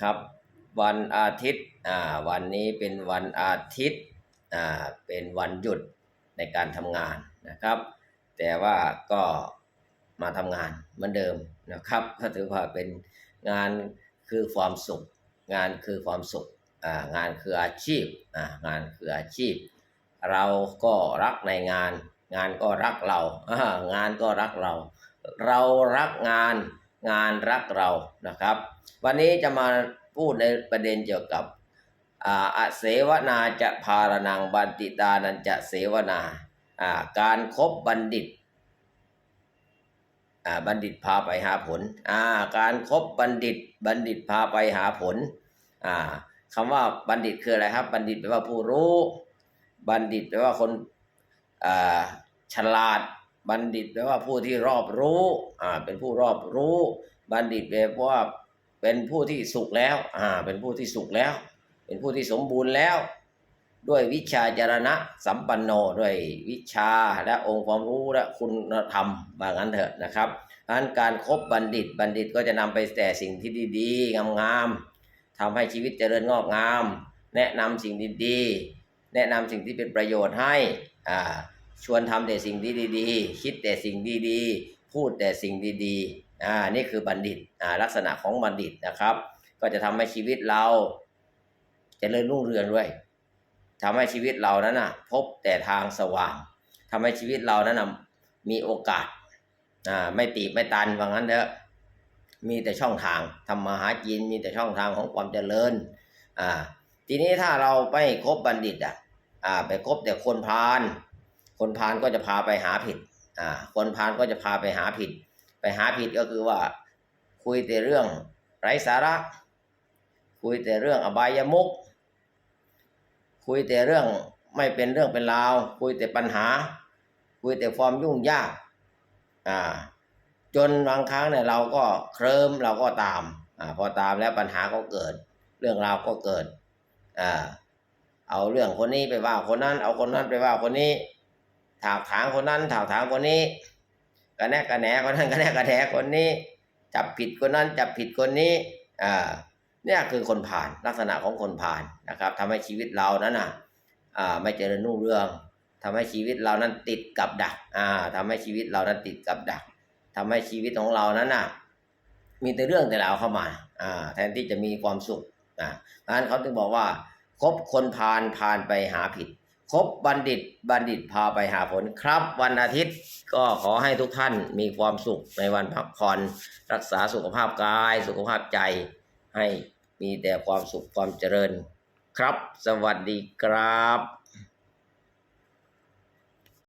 ครับ วันอาทิตย์อ่าวันนี้เป็นวันอาทิตย์อ่าเป็นวันหยุดในการทำงานนะครับ แต่ว่าก็มาทำงานเหมือนเดิมนะครับก็ถือว่าเป็นงานคือความสุข งานคือความสุขอ่างานคืออาชีพอ่างานคืออาชีพ เราก็รักในงาน งานก็รักเราอ่างานก็รักเรา เรารักงาน งานรักเรานะครับ วันนี้จะมาพูดในประเด็นเกี่ยวกับอ่าเสวนาจะพารนังบันติตานันจะเสวนาอ่าการครบบัณฑิตอ่าบัณฑิตพาไปหาผลอ่าการครบบัณฑิตบัณฑิตพาไปหาผลอ่าคำว่าบัณฑิตคืออะไรครับ บัณฑิตแปลว่าผู้รู้ บัณฑิตแปลว่าคนอ่าฉลาด บัณฑิตแปลว่าผู้ที่รอบรู้อ่าเป็นผู้รอบรู้ บัณฑิตแปลว่าเป็นผู้ที่สุขแล้วอ่าเป็นผู้ที่สุขแล้ว เป็นผู้ที่สมบูรณ์แล้ว ด้วยวิชาจารณะสัมปันโนด้วยวิชาและองค์ความรู้และคุณธรรมว่างั้นเถอะนะครับดังนั้นการครบบัณฑิตบัณฑิตก็จะนำไปแต่สิ่งที่ดีๆงามๆทำให้ชีวิตเจริญงอกงาม แนะนำสิ่งดีๆแนะนำสิ่งที่เป็นประโยชน์ให้อ่า ชวนทำแต่สิ่งที่ดี ๆ คิดแต่สิ่งดีๆ พูดแต่สิ่งดีๆอ่านี่คือบัณฑิตอ่าลักษณะของบัณฑิตนะครับ ก็จะทำให้ชีวิตเราเจริญรุ่งเรืองด้วยทำให้ชีวิตเรานั้นนะพบแต่ทางสว่างทำให้ชีวิตเรานั้นนะมีโอกาสอ่าไม่ตีบไม่ตันว่างั้นเถอะมีแต่ช่องทางทำมาหากินมีแต่ช่องทางของความเจริญอ่าทีนี้ถ้าเราไปคบบัณฑิตอะอ่าไปคบแต่คนพาล คนพาลก็จะพาไปหาผิด อ่า คนพาลก็จะพาไปหาผิด ไปหาผิดก็คือว่า คุยแต่เรื่องไร้สาระ คุยแต่เรื่องอบายมุก คุยแต่เรื่องไม่เป็นเรื่องเป็นราว คุยแต่ปัญหา คุยแต่ความยุ่งยาก อ่า จนบางครั้งเนี่ยเราก็เคลิมเราก็ตาม อ่า พอตามแล้วปัญหาก็เกิด เรื่องราวก็เกิด อ่า เอาเรื่องคนนี้ไปว่าคนนั้น เอาคนนั้นไปว่าคนนี้ ถากถางคนนั้นถากถางคนนี้กระแนกกระแหนคนนั้นกระแนกกระแหนคนนี้ จับผิดคนนั้นจับผิดคนนี้อ่าเนี่ยคือคนผ่านลักษณะของคนผ่านนะครับทำให้ชีวิตเรานั้นน่ะอ่าไม่เจริญรุ่งเรืองทำให้ชีวิตเรานั้นติดกับดักอ่าทำให้ชีวิตเรานั้นติดกับดักทำให้ชีวิตของเรานั้นน่ะมีแต่เรื่องแต่ราวเข้ามาอ่าแทนที่จะมีความสุขอ่าดังนั้นเขาถึงบอกว่าคบคนพาลพาลไปหาผิด คบบัณฑิตบัณฑิตพาไปหาผลครับ วันอาทิตย์ก็ขอให้ทุกท่านมีความสุขในวันพักผ่อนรักษาสุขภาพกายสุขภาพใจ ให้มีแต่ความสุขความเจริญครับ สวัสดีครับ